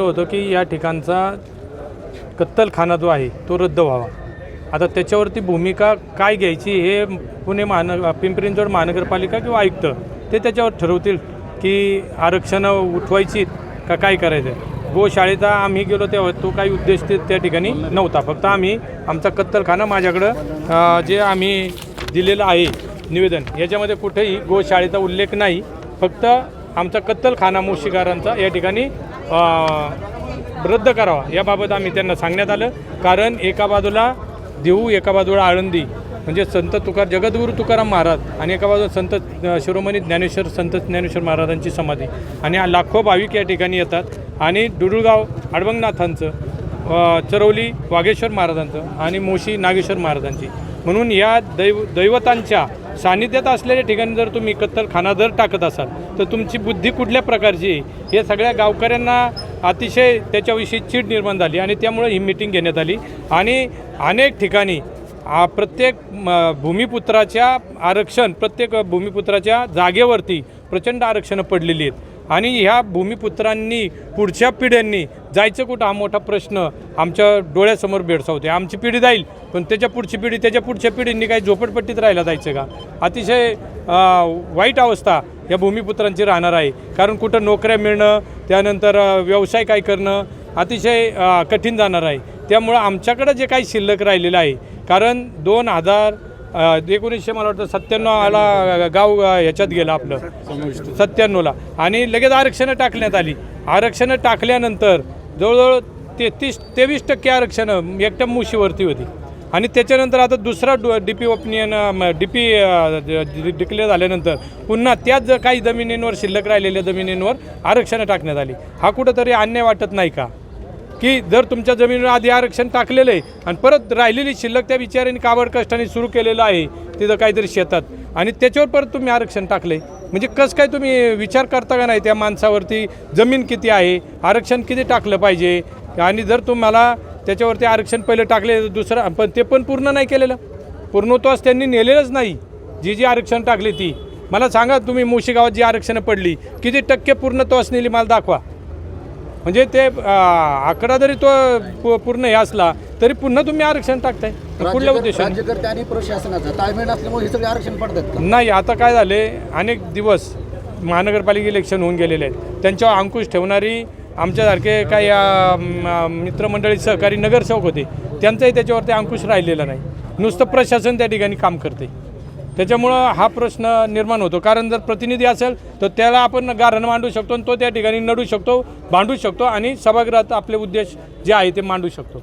होतं की या ठिकाणचा कत्तलखाना जो आहे तो रद्द व्हावा. आता त्याच्यावरती भूमिका काय घ्यायची हे पुणे महानगर पिंपरी चिंचवड महानगरपालिका किंवा आयुक्त ते त्याच्यावर ठरवतील की आरक्षणं उठवायची का काय करायचं गोशाळेचा आम्ही गेलो तेव्हा तो काही उद्देश ते त्या ठिकाणी नव्हता. फक्त आम्ही आमचा कत्तलखाना माझ्याकडं जे आम्ही दिलेलं आहे निवेदन याच्यामध्ये कुठेही गोशाळेचा उल्लेख नाही. फक्त आमचा कत्तलखाना मुशीगारांचा या ठिकाणी रद्द करावा. याबाबत आम्ही त्यांना सांगण्यात आलं. कारण एका बाजूला देऊ एका बाजूला आळंदी. म्हणजे संत तुकार जगद्गुरू तुकाराम महाराज आणि एका बाजूला संत शिरोमणी ज्ञानेश्वर संत ज्ञानेश्वर महाराजांची समाधी. आणि लाखो भाविक या ठिकाणी येतात. आणि डुडुळगाव अडवंगनाथांचं चरवली वागेश्वर महाराजांचं आणि मोशी नागेश्वर महाराजांची. म्हणून या दैव दैवतांच्या सानिध्यात असलेल्या ठिकाणी जर तुम्ही कत्तलखाना जर टाकत असाल तर तुमची बुद्धी कुठल्या प्रकारची आहे? हे सगळ्या गावकऱ्यांना अतिशय त्याच्याविषयी चीड निर्माण झाली आणि त्यामुळे ही मिटिंग घेण्यात आली. आणि अनेक ठिकाणी प्रत्येक भूमिपुत्राच्या आरक्षण प्रत्येक भूमिपुत्राच्या जागेवरती प्रचंड आरक्षणं पडलेली आहेत. आणि ह्या भूमिपुत्रांनी पुढच्या पिढ्यांनी जायचं कुठं? हा मोठा प्रश्न आमच्या डोळ्यासमोर भेडसावते आमची पिढी जाईल पण त्याच्या पुढची पिढी त्याच्या पुढच्या पिढींनी काही झोपडपट्टीत राहायला जायचं का? अतिशय वाईट अवस्था या भूमिपुत्रांची राहणार आहे. कारण कुठं नोकऱ्या मिळणं त्यानंतर व्यवसाय काय करणं अतिशय कठीण जाणार आहे. त्यामुळं आमच्याकडं जे काही शिल्लक राहिलेलं आहे कारण दोन हजार एकोणीसशे मला वाटतं सत्त्याण्णवला गाव ह्याच्यात गेलं आपलं. सत्त्याण्णवला. आणि लगेच आरक्षणं टाकण्यात आली. आरक्षणं टाकल्यानंतर जवळजवळ तेहतीस तेवीस टक्के आरक्षणं एकट्या मुशीवरती होती. आणि त्याच्यानंतर आता दुसरा dose D P opinion D P declare झाल्यानंतर पुन्हा त्याच जर काही जमिनींवर शिल्लक राहिलेल्या जमिनींवर आरक्षणं टाकण्यात आली. हा कुठंतरी अन्याय वाटत नाही का? की जर तुमच्या जमिनीवर आधी आरक्षण टाकलेलं आहे आणि परत राहिलेली शिल्लक त्या विचाराने काबड कष्टाने सुरू केलेलं आहे तिथं काहीतरी शेतात. आणि त्याच्यावर परत तुम्ही आरक्षण टाकले म्हणजे कसं काय तुम्ही विचार करता का नाही त्या माणसावरती? जमीन किती आहे? आरक्षण किती टाकलं पाहिजे? आणि जर तुम्हाला त्याच्यावरती आरक्षण पहिलं टाकले दुसरं पण ते पण पूर्ण नाही केलेलं. पूर्णत्वास त्यांनी नेलेलंच नाही. जी जी आरक्षण टाकली ती. मला सांगा तुम्ही मुशी गावात जी आरक्षणं पडली किती टक्के पूर्णत्वास नेली? मला दाखवा. म्हणजे ते आकडा जरी तो पूर्ण हे असला तरी पुन्हा तुम्ही आरक्षण टाकताय. कुठल्या उद्देशाने? राज्यकर्ते आणि प्रशासनाचं. ताळमेळ नसल्यामुळे हे सगळे आरक्षण पडतात का? नाही आता काय झाले अनेक दिवस महानगरपालिका इलेक्शन होऊन गेलेले आहेत. त्यांच्यावर अंकुश ठेवणारी आमच्यासारखे काही मित्रमंडळी सहकारी नगरसेवक होते त्यांचाही त्याच्यावरती अंकुश राहिलेला नाही. नुसतं प्रशासन त्या ठिकाणी काम करते त्याच्यामुळं हा प्रश्न निर्माण होतो. कारण जर प्रतिनिधी असेल तर त्याला आपण गारण मांडू शकतो आणि तो त्या ठिकाणी नडू शकतो भांडू शकतो आणि सभागृहात आपले उद्देश जे आहे ते मांडू शकतो.